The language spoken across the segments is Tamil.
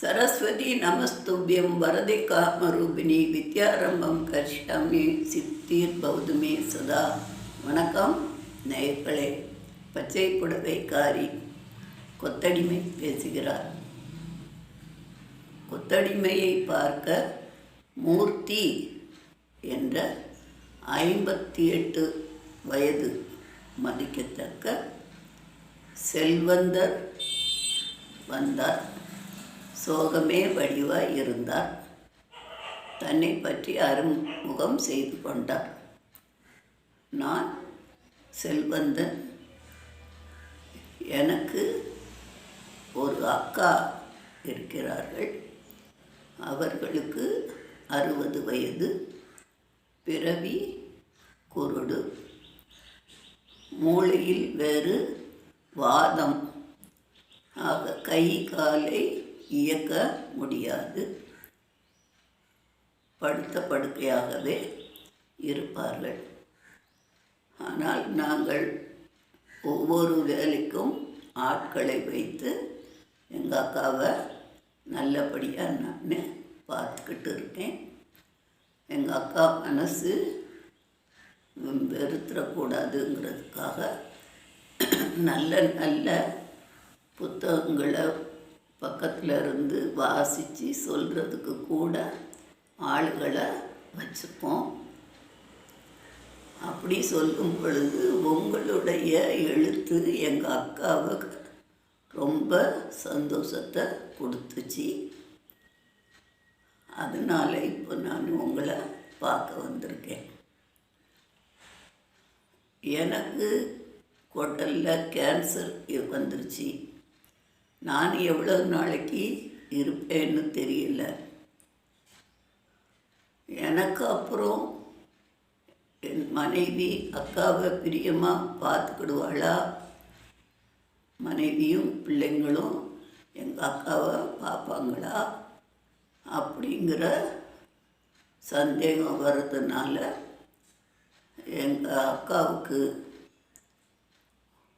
சரஸ்வதி நமஸ்துபியம் வரதி காமரூபிணி வித்யாரம்பம் கரிஷாமி சித்தீர் பௌதுமே சதா. வணக்கம் நேயர்களே. பச்சை புடவைக்காரி கொத்தடிமை பேசுகிறார். கொத்தடிமையை பார்க்க மூர்த்தி என்ற ஐம்பத்தி எட்டு வயது மதிக்கத்தக்க செல்வந்தர் வந்தார். சோகமே வடிவாய் இருந்தார். தன்னை பற்றி அறிமுகம் செய்து கொண்டார். நான் செல்வந்தன். எனக்கு ஒரு அக்கா இருக்கிறார்கள். அவர்களுக்கு அறுபது வயது. பிறவி குருடு. மூளையில் வேறு வாதம். ஆக கை காலை இயக்க முடியாது. படுத்த படுக்கையாகவே இருப்பார்கள். ஆனால் நாங்கள் ஒவ்வொரு வேலைக்கும் ஆட்களை வைத்து எங்கள் அக்காவை நல்லபடியாக நான் பார்த்துக்கிட்டு இருக்கேன். எங்கள் அக்கா மனசு வெறுத்துடக்கூடாதுங்கிறதுக்காக நல்ல நல்ல புத்தகங்களை பக்கத்தில் இருந்து வாசித்து சொல்கிறதுக்கு கூட ஆளுகளை வச்சுப்போம். அப்படி சொல்லும் பொழுது உங்களுடைய எழுத்து எங்கள் அக்காவுக்கு ரொம்ப சந்தோஷத்தை கொடுத்துச்சு. அதனால் இப்போ நான் உங்களை பார்க்க வந்திருக்கேன். எனக்கு கொட்டலில் கேன்சர் வந்துருச்சு. நான் எவ்வளோ நாளைக்கு இருப்பேன்னு தெரியல. எனக்கு அப்புறம் என் மனைவி அக்காவை பிரியமாக பார்த்துக்கிடுவாளா? மனைவியும் பிள்ளைங்களும் எங்கள் அக்காவை பார்ப்பாங்களா? அப்படிங்கிற சந்தேகம் வர்றதுனால எங்கள் அக்காவுக்கு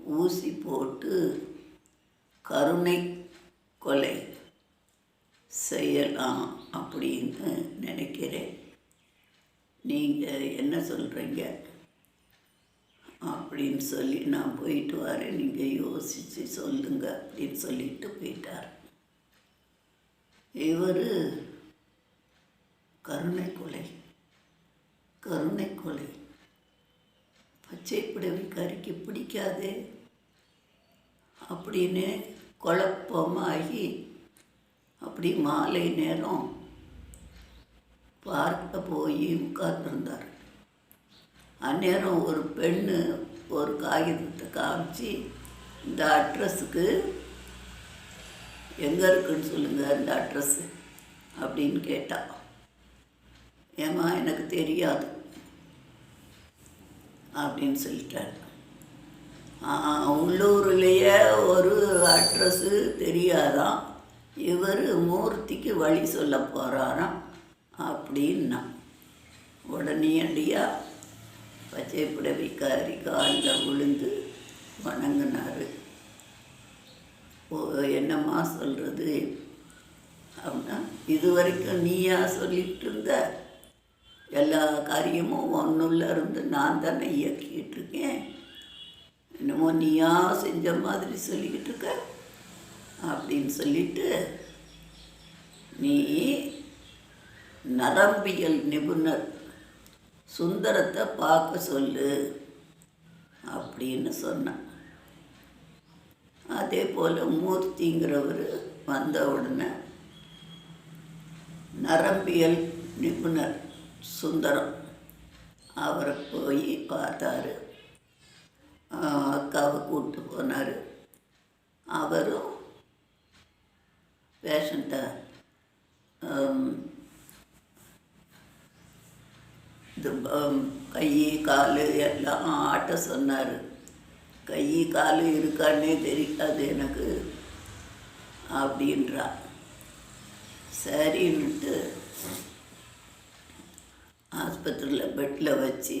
ஊசி போட்டு கருணை கொலை செய்யலாம் அப்படின்னு நினைக்கிறேன். நீங்கள் என்ன சொல்கிறீங்க அப்படின்னு சொல்லி நான் போயிட்டு வரேன். நீங்கள் யோசித்து சொல்லுங்க அப்படின்னு சொல்லிட்டு போயிட்டார். இவர் கருணை கொலை கருணை கொலை. பச்சை புடவைக்காரிக்கு பிடிக்காதே? அப்படின்னு குழப்பமாகி அப்படி மாலை நேரம் பார்க்க போய் உட்கார்ந்துருந்தார். அந்நேரம் ஒரு பெண்ணு ஒரு காகிதத்தை காமிச்சு இந்த அட்ரஸுக்கு எங்கே இருக்குன்னு சொல்லுங்கள் இந்த அட்ரஸ்ஸு அப்படின்னு கேட்டா. ஏம்மா எனக்கு தெரியாது அப்படின்னு சொல்லிட்டார். உள்ளூர்லேயே ஒரு அட்ரஸ்ஸு தெரியாதான் இவர் மூர்த்திக்கு வழி சொல்ல போகிறாராம் அப்படின்னா உடனடியாக பச்சை புடவைக்காரி காலில் விழுந்து வணங்கினார். ஓ என்னம்மா சொல்கிறது அப்படின்னா இது வரைக்கும் நீயா சொல்லிகிட்டு இருந்த எல்லா காரியமும் ஒன்றுள்ள இருந்து நான் தானே இயக்கிக்கிட்டு இருக்கேன். என்னமோ நீயா செஞ்ச மாதிரி சொல்லிக்கிட்டு இருக்க? அப்படின்னு சொல்லிட்டு நீ நரம்பியல் நிபுணர் சுந்தரத்தை பார்க்க சொல்லு அப்படின்னு சொன்னான் அதே போல் மூர்த்திங்கிறவர் வந்த உடனே நரம்பியல் நிபுணர் சுந்தரம் அவரை போய் பார்த்தாரு. அக்காவை கூப்பிட்டு போனார். அவரும் பேஷண்ட்டை இது கை கால் எல்லாம் ஆட்ட சொன்னார். கை கால் இருக்கான்னே தெரியாது எனக்கு அப்படின்றா. சரின்ட்டு ஆஸ்பத்திரியில் பெட்டில் வச்சு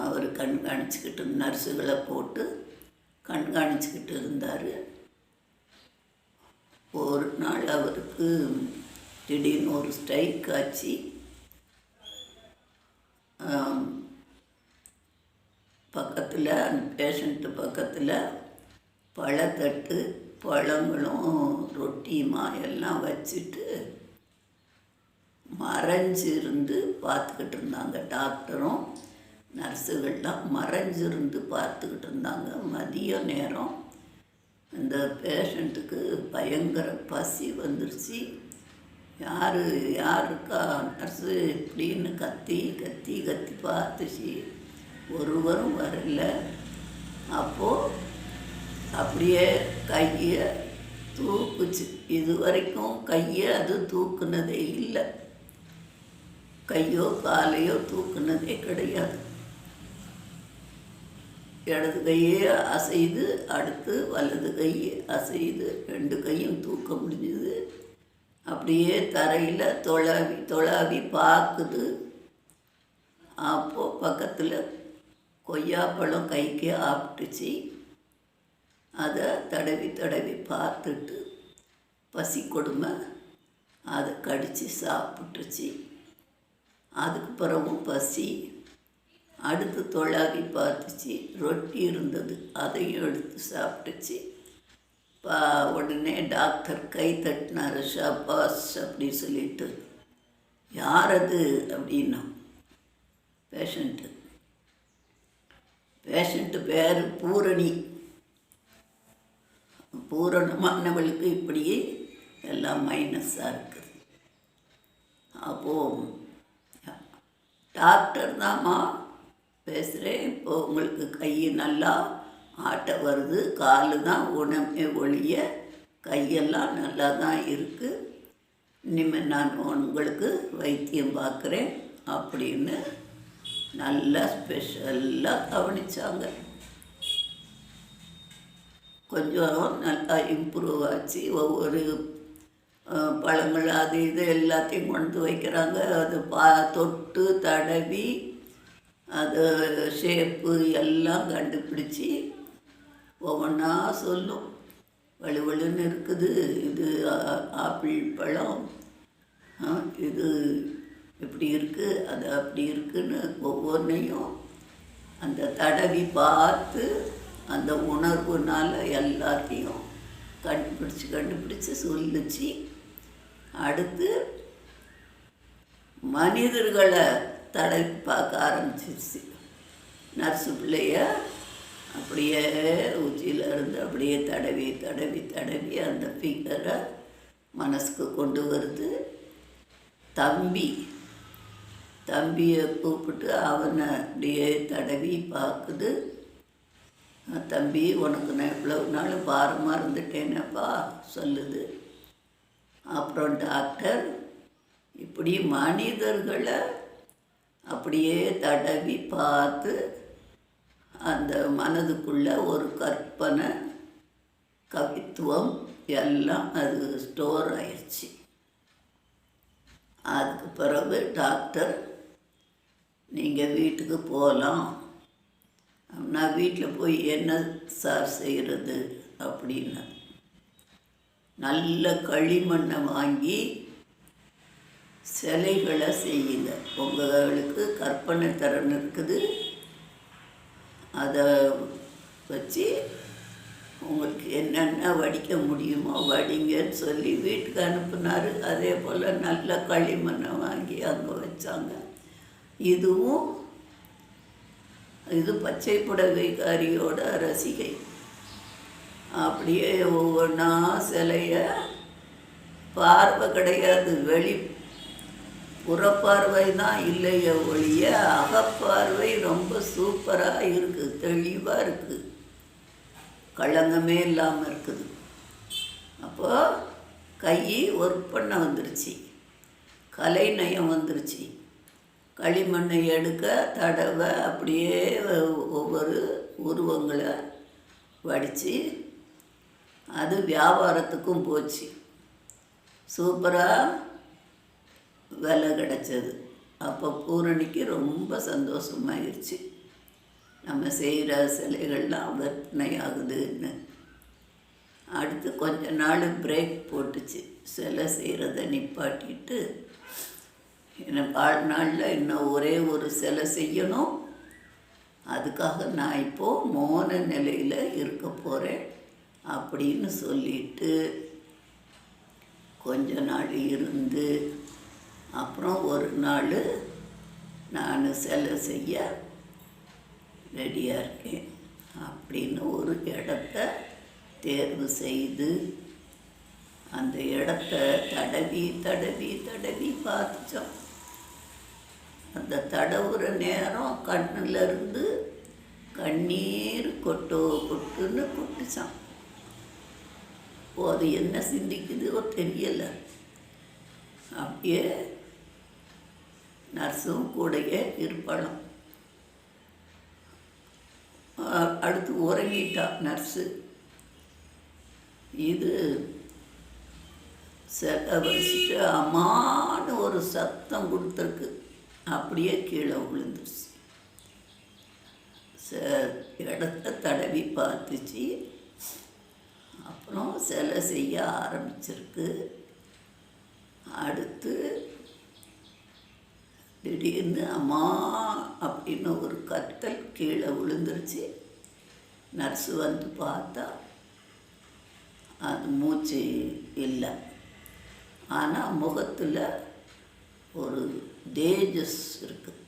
அவர் கண்காணிச்சுக்கிட்டு நர்ஸுகளை போட்டு கண்காணிச்சுக்கிட்டு இருந்தார். ஒரு நாள் அவருக்கு திடீர்னு ஒரு ஸ்ட்ரைக் ஆச்சு. பக்கத்தில் அந்த பேஷண்ட்டு பக்கத்தில் பழத்தட்டு பழங்களும் ரொட்டியுமா எல்லாம் வச்சுட்டு மறைஞ்சிருந்து பார்த்துக்கிட்டு இருந்தாங்க டாக்டரும். நர்ஸுகள்லாம் மறைஞ்சிருந்து பார்த்துக்கிட்டு இருந்தாங்க. மதிய நேரம் இந்த பேஷண்ட்டுக்கு பயங்கர பசி வந்துருச்சு. யார் யாருக்கா? நர்ஸு இப்படின்னு கத்தி கத்தி கத்தி பார்த்துச்சு. ஒருவரும் வரல. அப்போது அப்படியே கையை தூக்குச்சு. இது வரைக்கும் கையை அது தூக்குனதே இல்லை. கையோ காலையோ தூக்குனதே கிடையாது. இடது கையை அசைது அடுத்து வலது கை அசைது. ரெண்டு கையும் தூக்க முடிஞ்சுது. அப்படியே தரையில் தொழாவி தொழாவி பார்க்குது அப்போது பக்கத்தில் கொய்யாப்பழம் கைக்கு ஆப்பிட்டுச்சு. அதை தடவி தடவி பார்த்துட்டு பசி கொடுமை அதை கடித்து சாப்பிட்டுச்சு. அதுக்கு பிறகும் பசி. அடுத்து தொழாவி பார்த்துச்சு. ரொட்டி இருந்தது. அதையும் எடுத்து சாப்பிட்டுச்சு. பா உடனே டாக்டர் கை தட்டினார். ஷபாஸ் அப்படி சொல்லிட்டு. யார் அது அப்படின்னா பேஷண்ட்டு. பேஷண்ட்டு பேர் பூரணி. பூரணமானவளுக்கு இப்படியே எல்லாம் மைனஸாக இருக்குது. அப்போது டாக்டர் தாம்மா பேசுகிறேன் இப்போ உங்களுக்கு கை நல்லா ஆட்ட வருது. காலு தான் உணமே ஒழிய கையெல்லாம் நல்லா தான் இருக்குது இனிமேல் நான் உங்களுக்கு வைத்தியம் பார்க்குறேன் அப்படின்னு நல்லா ஸ்பெஷலாக கவனிச்சாங்க. கொஞ்சம் நல்லா இம்ப்ரூவ் ஆச்சு. ஒவ்வொரு பழங்கள் அது இது எல்லாத்தையும் கொண்டு வைக்கிறாங்க. அது பா தொட்டு தடவி அது ஷேப்பு எல்லாம் கண்டுபிடிச்சி ஒவ்வொன்றா சொல்லும். வலுவலுன்னு இருக்குது. இது ஆப்பிள் பழம். இது இப்படி இருக்குது அது அப்படி இருக்குன்னு ஒவ்வொன்றையும் அந்த தடவி பார்த்து அந்த உணர்வுனால் எல்லாத்தையும் கண்டுபிடிச்சி கண்டுபிடிச்சி சொல்லிச்சு. அடுத்து மனிதர்களை தடவி பார்க்க ஆரம்பிச்சிருச்சு. நர்ஸு பிள்ளைய அப்படியே உச்சியில் இருந்து அப்படியே தடவி தடவி தடவி அந்த ஃபிங்கரை மனசுக்கு கொண்டு வருது. தம்பி தம்பியை கூப்பிட்டு அவனை அப்படியே தடவி பார்க்குது தம்பி உனக்கு நான் இவ்வளவு நாள் பாரமாக இருந்துட்டேனப்பா சொல்லுது. அப்புறம் டாக்டர் இப்படி மனிதர்களை அப்படியே தடவி பார்த்து அந்த மனதுக்குள்ள ஒரு கற்பனை கவித்துவம் எல்லாம் அது ஸ்டோர் ஆயிடுச்சு அதுக்கு பிறகு டாக்டர் நீங்கள் வீட்டுக்கு போகலாம் நான் வீட்டில் போய் என்ன சார் செய்கிறது அப்படின்னு நல்ல களிமண்ணை வாங்கி சிலைகளை செய்யுங்க. உங்களுக்கு கற்பனை திறன் இருக்குது. அதை வச்சு உங்களுக்கு என்னென்ன வடிக்க முடியுமோ வடிங்கன்னு சொல்லி வீட்டுக்கு அனுப்புனார். அதே போல் நல்ல களிமண்ணை வாங்கி அங்கே வச்சாங்க. இதுவும் இது பச்சை புடவைக்காரியோட ரசிகை. அப்படியே ஒவ்வொன்றா சிலையை பார்வை கிடையாது வெளி புறப்பார்வை தான் இல்லையே ஒழிய அகப்பார்வை ரொம்ப சூப்பராக இருக்குது தெளிவாக இருக்குது களங்கமே இல்லாமல் இருக்குது. அப்போது கை ஒர்க் பண்ண வந்துருச்சு. கலை நயம் வந்துருச்சு. களிமண்ணை எடுக்க தடவை அப்படியே ஒவ்வொரு உருவங்களை வடித்து அது வியாபாரத்துக்கும் போச்சு. சூப்பராக விலை கிடச்சது. அப்போ பூரணிக்கு ரொம்ப சந்தோஷமாயிருச்சு. நம்ம செய்கிற சிலைகள்லாம் விற்பனை ஆகுதுன்னு அடுத்து கொஞ்ச நாள் பிரேக் போட்டுச்சு. சிலை செய்கிறத நிப்பாட்டிட்டு எனக்கு வாழ்நாளில் இன்னும் ஒரே ஒரு சிலை செய்யணும். அதுக்காக நான் இப்போது மோன நிலையில் இருக்க போகிறேன் அப்படின்னு சொல்லிட்டு கொஞ்ச நாள் இருந்து அப்புறம் ஒரு நாள் நான் செலவு செய்ய ரெடியாக இருக்கேன். அப்படின்னு ஒரு இடத்த தேர்வு செய்து அந்த இடத்த தடவி தடவி தடவி பார்த்துச்சோம் அந்த தடவுற நேரம் கண்ணுலேருந்து கண்ணீர் கொட்டோ கொட்டுன்னு கொட்டுச்சான் அது என்ன சிந்திக்குதோ தெரியலை. அப்படியே நர்ஸும் கூடயே இருப்பணும். அடுத்து உறங்கிட்டா நர்ஸு. இது சில வச்சுட்டு அம்மான்னு ஒரு சத்தம் கொடுத்துருக்கு. அப்படியே கீழே விழுந்துருச்சு. ச- இடத்த தடவி பார்த்துச்சு. அப்புறம் சிலை செய்ய ஆரம்பிச்சிருக்கு. அடுத்து திடீர்னு அம்மா அப்படின்னு ஒரு கத்தல் கீழே விழுந்துருச்சு. நர்ஸு வந்து பார்த்தா அது மூச்சு இல்லை. ஆனால் முகத்தில் ஒரு தேஜஸ் இருக்குது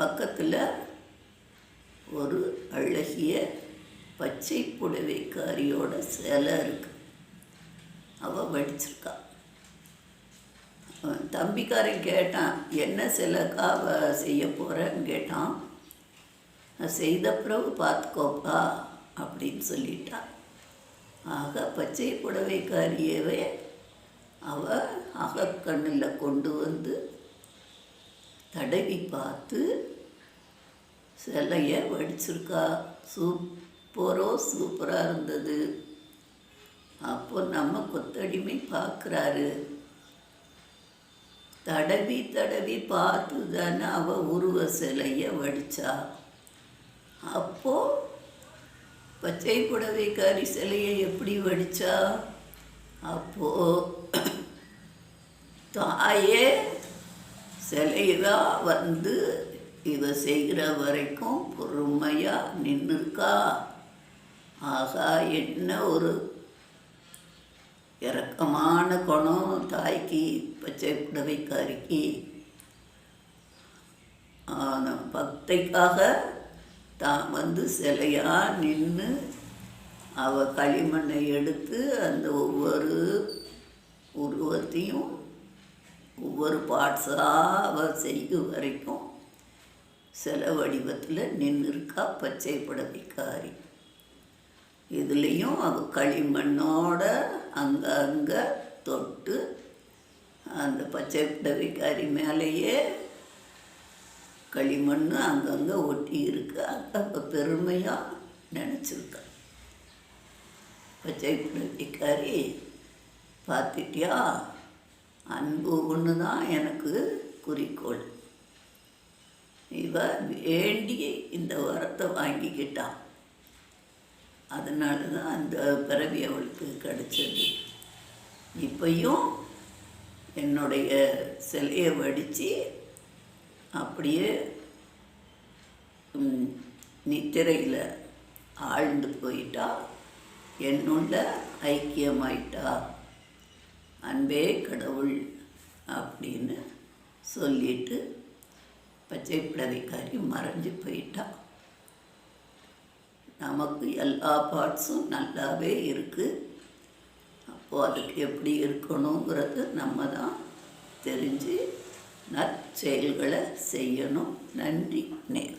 பக்கத்தில் ஒரு அழகிய பச்சை புடவைக்காரியோட சிலை இருக்குது அவள் வடிச்சிருக்காள் தம்பிக்காரன் கேட்டான் என்ன சிலைக்காவ செய்ய போகிறேன்னு கேட்டான். செய்த பிறகு பார்த்துக்கோப்பா அப்படின்னு சொல்லிட்டான். ஆக பச்சை புடவைக்காரியவே அவ அகக்கண்ணில் கொண்டு வந்து தடவி பார்த்து சிலையை வடிச்சிருக்கா சூப்பரோ சூப்பராக இருந்தது. அப்போ நம்ம கொத்தடிமை பார்க்குறாரு தடவி தடவி பார்த்து தானே அவள் உருவ சிலையை வடிச்சா. அப்போ பச்சை புடவைக்காரி சிலையை எப்படி வடித்தா அப்போ தாயே சிலையா வந்து இவ செய்கிற வரைக்கும் பொறுமையாக நின்றுருக்கா ஆகா என்ன ஒரு இரக்கமான குணம் தாய்க்கு. பச்சை புடவைக்காரிக்கு ஆனால் பக்தைக்காக தான் வந்து சிலையாக நின்று அவ களிமண்ணை எடுத்து அந்த ஒவ்வொரு உருவத்தையும் ஒவ்வொரு பார்ட்ஸாக அவள் செய்யும் வரைக்கும் சில வடிவத்தில் நின்றுருக்கா பச்சை புடவைக்காரி இதுலேயும் அவ களிமண்ணோட அங்கங்கே தொட்டு அந்த பச்சை புடவைக்காரி மேலேயே களிமண் அங்கங்கே ஒட்டி இருக்கு. அதை பெருமையாக நினச்சிருக்கா பச்சை புடவைக்காரி பார்த்துட்டியா? அன்பு ஒன்று தான் எனக்கு குறிக்கோள். இவ வேண்டி இந்த வரத்தை வாங்கிக்கிட்டான் அதனால தான் அந்த பிறவி அவளுக்கு கிடச்சது. இப்பையும் என்னுடைய சிலையை வடித்து அப்படியே நித்திரையில் ஆழ்ந்து போயிட்டா என்னுள்ள ஐக்கியமாயிட்டா. அன்பே கடவுள் அப்படின்னு சொல்லிட்டு பச்சை பிளவைக்காரி மறைஞ்சு போயிட்டா. நமக்கு எல்லா பார்ட்ஸும் நல்லாவே இருக்குது அதுக்கு எப்படி இருக்கணுங்கிறது நம்ம தான் தெரிஞ்சு நற்செயல்களை செய்யணும். நன்றி நேர்.